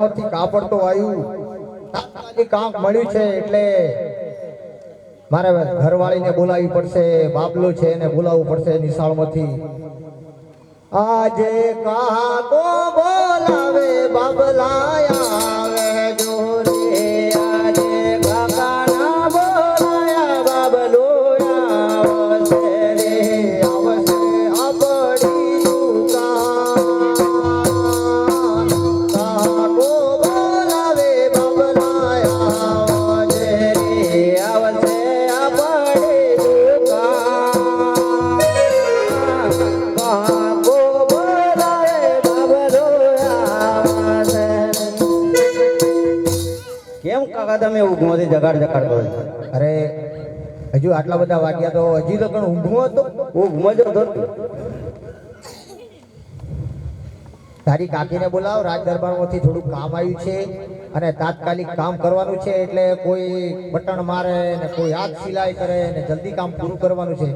થી કાપડ તો આવ્યું તાત્કાલિક કામ મળ્યું છે એટલે મારે ઘરવાળીને બોલાવી પડશે, બાબલો છે એને બોલાવવું પડશે નિશાળમાંથી. આજે કાકો બોલાવે, બાબલાયા કેમ કાકા તમે ઊંઘમાંથી જગાડ જગાડ કરો અરે હજુ આટલા બધા વાગ્યા તો હજી તો પણ ઊંઘમાં હતો. ઊંઘમાં જ હતો ને? તારી કાકીને બોલાવ રાજ દરબારમાંથી થોડું કામ આવ્યું છે અને તાત્કાલિક કામ કરવાનું છે એટલે કોઈ બટન મારે ને કોઈ હાથ સિલાઈ કરે ને જલ્દી કામ પૂરું કરવાનું છે.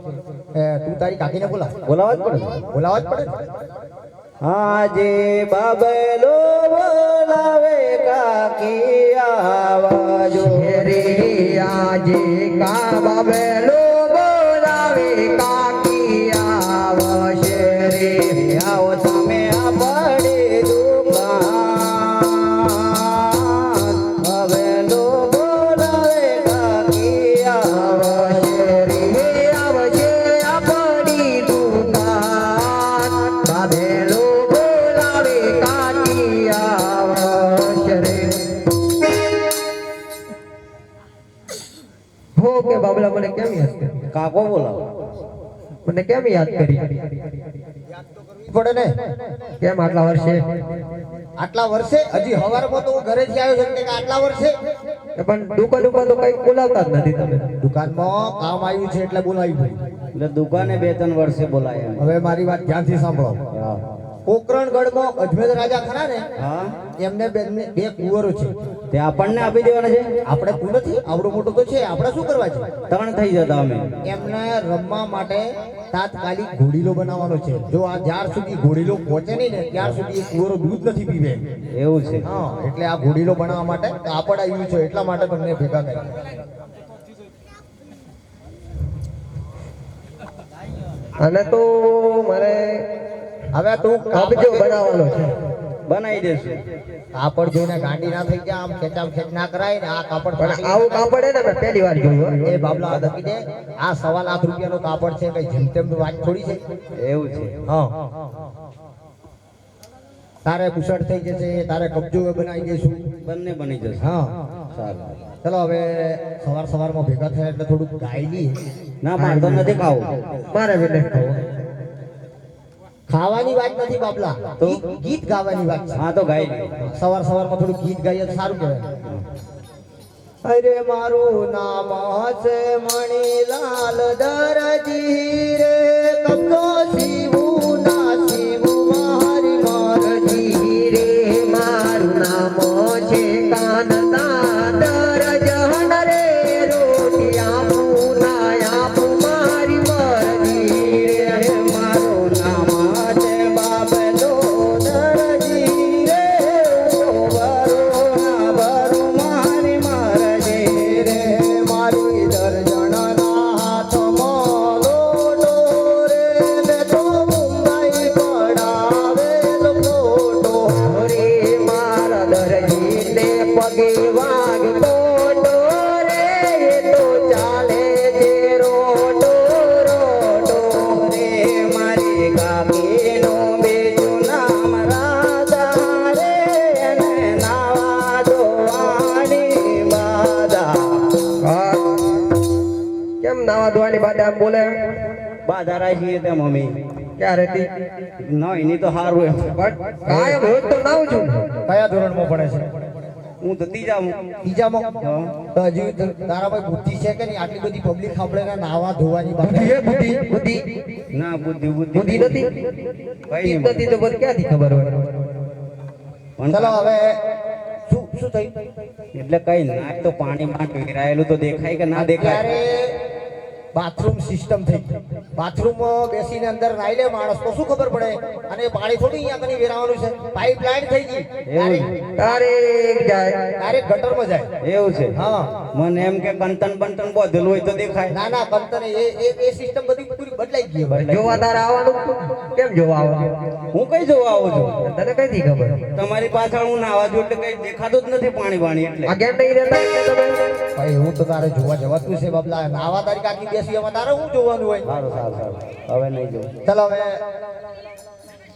તું તારી કાકીને બોલાવ. બોલાવવા જ પડે. બોલાવવા જ પડે. આજે બાબલો બોલાવે કાકી આવાજો. રે આજે કા બાબેલો મને કેમ યાદ કરી? કાકો બોલાવો. મને કેમ યાદ કરી? પડે ને. કેમ આટલા વર્ષે? આટલા વર્ષે? હજી હવારમાં તો હું ઘરેથી આવ્યો છું. કે આટલા વર્ષે? પણ દુકાન ઉપર તો કઈ બોલાવતા જ નથી તમે. દુકાનમાં કામ આવ્યું છે એટલે બોલાવ્યું એટલે દુકાને બે ત્રણ વર્ષે બોલાયા. હવે મારી વાત ધ્યાનથી સાંભળો. હા. પોકરણગઢમાં અજમેર રાજા ખરા ને એમને બે બે કુંવરો છે. તે આપણને આપી દેવાના છે. આપણે કું નથી આવડો મોટો તો છે. આપણે શું કરવા છે? ત્રણ થઈ જતા અમે. એમને રમવા માટે તાત્કાલિક ઘોડીલો બનાવવાનો છે. જો આ જ્યાર સુધી ઘોડીલો પહોંચે નહીં ને ત્યાર સુધી એ કુંવરો દૂધ નથી પીવે. એવું છે. હા એટલે આ ઘોડીલો બનાવવા માટે કાપડ આવ્યું છે. એટલા માટે તમને ભેગા કર્યા. અને તો મારે હવે તું કબજો બનાવવાનો છે. બનાવી દેશું. કાપડ જોઈને ગાંડી ના થઈ જાય આમ ખેંચામ ખેંચ ના કરાય ને આ કાપડ પણ આવું કાપડ ને મેં પહેલી વાર જોયું એ બાબલા આ દે. આ સવા લાખ રૂપિયાનો કાપડ છે કઈ જેમ તેમ વાત થોડી છે. એવું છે. હા. તારે કુશળ થઈ જશે તારે કબજો બનાવી દઈશું બંને બની જશે. હા. સારું. ચલો હવે સવાર સવારમાં ભેગા થયા એટલે થોડુંક લઈએ. ના મારે તો નથી ખાવું. મારે બી નથી ખાવું. ખાવાની વાત નથી બાપલા. તો? ગીત- ગાવાની વાત હા તો ગાઈ સવાર સવાર સવારમાં થોડું ગીત ગાઈએ તો સારું કહેવાય. અરે મારું નામ છે મણીલાલ દરજી બાધા રાખીએ તે મમ્મી. ક્યારેથી ના એની તો સારું એમ. પણ કાયમ રોજ તો ના છું. કયા ધોરણમાં ભણે છે? હું તો ત્રીજા બીજામાં હા. તો હજી તારા ભાઈ બુદ્ધિ છે કે નહીં? આટલી બધી પબ્લિક સાંભળે ને નાવા ધોવાની બુદ્ધિ બાબત હે બુદ્ધિ બુદ્ધિ. ના બુદ્ધિ બુદ્ધિ બુદ્ધિ નથી. ભાઈ નથી. તો બધું ક્યાંથી ખબર હોય? પણ ચલો હવે શું શું થયું? એટલે કઈ ના તો પાણી માં વેરાયેલું તો દેખાય કે ના દેખાય? બાથરૂમ સિસ્ટમ થઈ બાથરૂમ બેસીને અંદર નાઈ લે માણસ તો શું ખબર પડે? અને પાણી થોડી અહીંયા કની વેરાવાનું છે. પાઇપલાઇન થઈ ગઈ. એવું તારે જાય. ડાયરેક્ટ ગટરમાં જાય. એવું છે. હા. મને એમ કે કંટન બંતન બોધેલું હોય તો દેખાય. ના ના કંતરે એ એ એ સિસ્ટમ બધી પૂરી બદલાઈ ગઈ. જોવા તારે આવવાનું કેમ જોવા આવવાનું હું કઈ જોવા આવું છું? તને કઈથી ખબર? તમારી પાછળ હું નાવા જો એટલે કઈ દેખાતું જ નથી પાણી પાણી એટલે. આ કેમ નહીં રહેતા ભાઈ હું તો તારે જોવા જવાતું છે બાબલા. નાવા તારીખ આખી એમાં તારે શું જોવાનું હોય? સારું સારું સારું. હવે નહીં જોઉં ચાલો હવે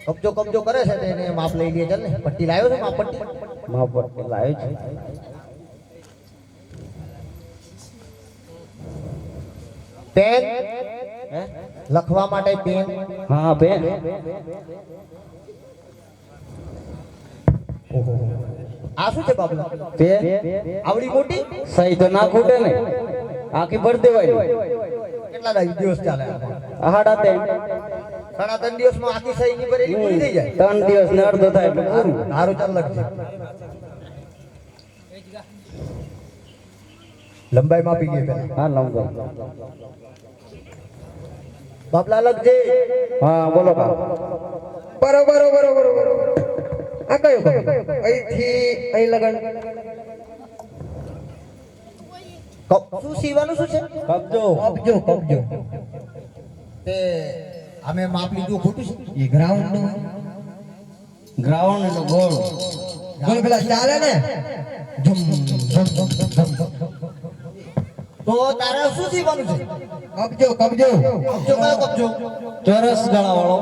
કબજો કબજો કરે છે તેને માપ લઈ લઈએ ચાલ ને. પટ્ટી લાવ્યો છે માપ પટ્ટી? માપ પટ્ટી લાવ્યો છે. પેન? હે? લખવા માટે પેન? હા પેન. આ શું છે બાબલા? બેન આવડી મોટી? સહી તો ના ખૂટે ને. આખી ભર દેવાય. કેટલા દિવસ ચાલે આમાં? ત્રણ. સાડા ત્રણ દિવસમાં આખી સહી ની ભરેલી પૂરી થઈ જાય. ત્રણ દિવસ ને અડધો થાય એટલે પૂરું. સારું ચાલ લખજે લંબાઈ માપી ગઈ પેલા. હા લંબો બાપલા લખજે હા બોલો બા બરોબર બરોબર બરોબર આ કયો અહીંથી અહીં લગન. શું સીવાનું શું છે? કબજો કબજો કબજો તે અમે માપ લીધું ખોટું છે? એ ગ્રાઉન્ડનું ગ્રાઉન્ડ એટલે ગોળ. ગોળ પેલા ચાલે ને? ધમ ધમ ધમ. તો તારે શું સીવાનું છે? કબજો કબજો કબજો કબજો ચોરસ ગળા વાળો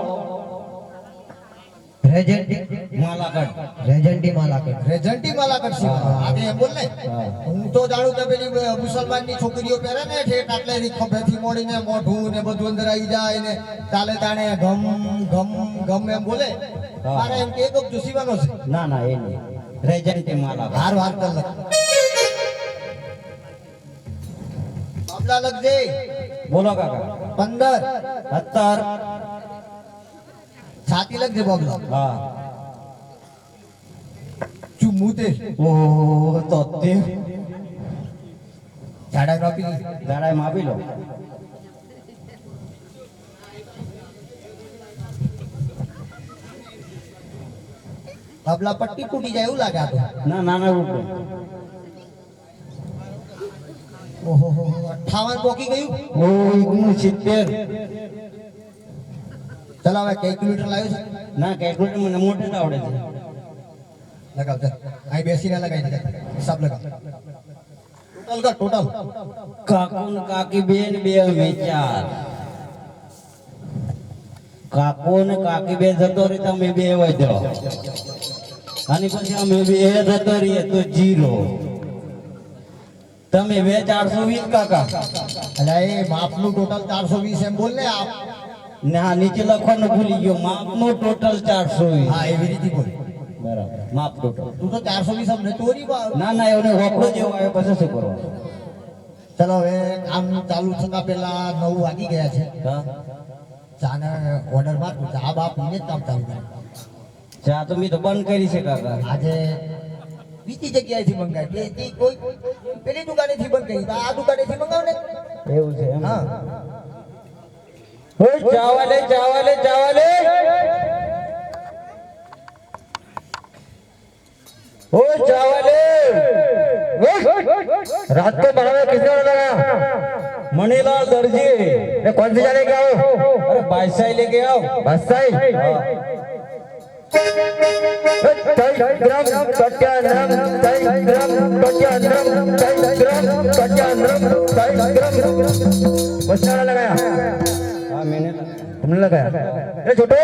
રેજેન્ટી માલાકડ. રેજેન્ટી માલાકડ. રેજન્ટી માલાકડ આજે એમ બોલ ને. હું. તો જાણું કે પેલી મુસલમાનની છોકરીઓ પહેરે ને ઠેઠ આટલે ખભેથી મોડીને મોઢું ને બધું અંદર આવી જાય ને ચાલે તાણે ગમ ગમ ગમ એમ બોલે. મારે એમ કે એક કબજો સીવાનો છે. ના ના એ નહીં. રેજન્ટી માલાકડ. હાર વાર કર લખ બાબલા લખજે બોલો કાકા. પંદર. સત્તર. છાતી લખજે બોગલો. ચુમુતે ઓહો તો તે. જાડા માપી જાડા માપી લો બાબલા પટ્ટી તૂટી જાય એવું લાગે આ ના ના ના ઓહો 58 પોકી ગયું? ઓહો 170 ચલાવે કેલ્ક્યુલેટર લાવ્યો છે? ના કેલ્ક્યુલેટર મને મોટે જ આવડે છે. લગાવ ચાલ. અહીં બેસીને લગાવી દે. હિસાબ લગાવ. ટોટલ કર ટોટલ કાકુ કાકી બેન બે અમે ચાર. કાકો ને કાકી બે જતો રહી તમે બે વધ્યો અને પછી અમે બે જતો રહીએ તો જીરો. તમે બે ચારસો વીસ કાકા. એટલે એ માપનું ટોટલ ચારસો વીસ એમ બોલ ને આપ. ને નીચે લખવાનું ભૂલી ગયો. માપ નો ટોટલ ચારસો હા એવી રીતે બોલ. બરાબર. માપ ટોટલ તું તો ચારસો વીસ અમને ચોરી ના ના એમને હોકડો જેવો આવ્યો પછી શું કરવાનું? ચલો હવે કામ ચાલુ થતા પેલા નવ વાગી ગયા છે. હા. ચાને ઓર્ડરમાં ચા બાપ પીને જ કામ ચાલુ ચા તો મેં તો બંધ કરી છે કાકા. આજે બીજી જગ્યાએથી મંગાવી કોઈ પેલી દુકાનેથી બંધ કરી આ દુકાનેથી મંગાવ ને એવું છે એમ હા ઓય ચાવાલે ચાવાલે ચાવાલે ओए चावले रात को बारह बजे किसने लगाया मणिलाल दर्जी मैं कौन से जाने क्या हो अरे बाईसाई लेके आओ बस सही ग्राम कट्यानम ग्राम कट्यानम ग्राम कट्यानम ग्राम बस लगाया મેને તમને લગાયા એ છોટો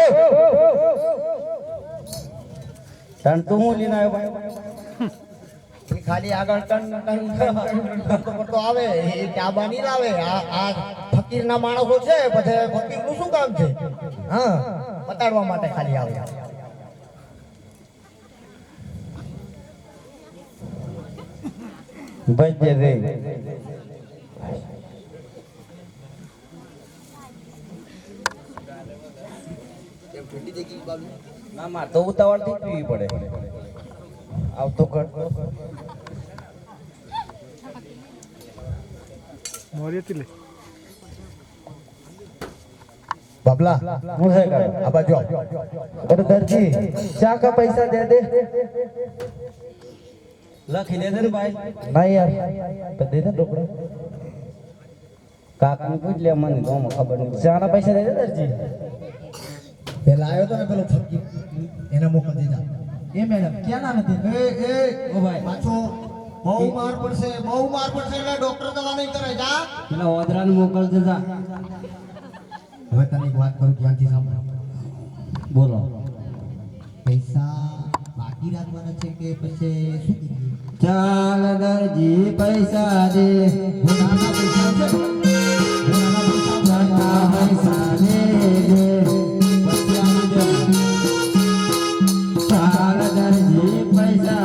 તણ તું હું લઈને આવ્યો ભાઈ ખાલી આગળ ટન ટન કરતો આવે એ ક્યાબા નહીં આવે આ આ ફકીરના માણસો છે પછી ફકીરનું શું કામ છે? હા બતાડવા માટે ખાલી આવે. ભજ્ય રે. ઠંડી થઈ ગઈ ના માર તો ઉતાવળથી પીવી પડે. આવતો ઘટતો મોરિયતી લે બાબલા હું હે કર આ બાજુ અરે દરજી ચા કા પૈસા દે દે? લખી દે ને ભાઈ. ના યાર. તો દે દે રોકડા કાકને પૂછ લે મને તો ખબર નહીં ચાના પૈસા દે દે દરજી પેલા આવ્યો તો ને પેલો ફરકી. એને મોકલ દીધા એ મેડમ ક્યાં ના નથી? એ એ ઓ ભાઈ. પાછો બહુ માર પડશે બહુ માર પડશે એટલે ડોક્ટર દવા નહીં કરે જા. પેલા ઓદરાને મોકલજે દેજા. હવે તને એક વાત કરું ધ્યાનથી સાંભળો. બોલો. પૈસા બાકી રાખવાના છે કે પછી શું ચાલ દરજી પૈસા દે. નાના પૈસા છે. નાના પૈસા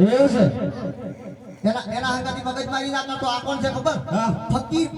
એવું છે? એના એના હંગાથી મગજમારી મારી તો આ કોણ છે ખબર? હા. ફકીર.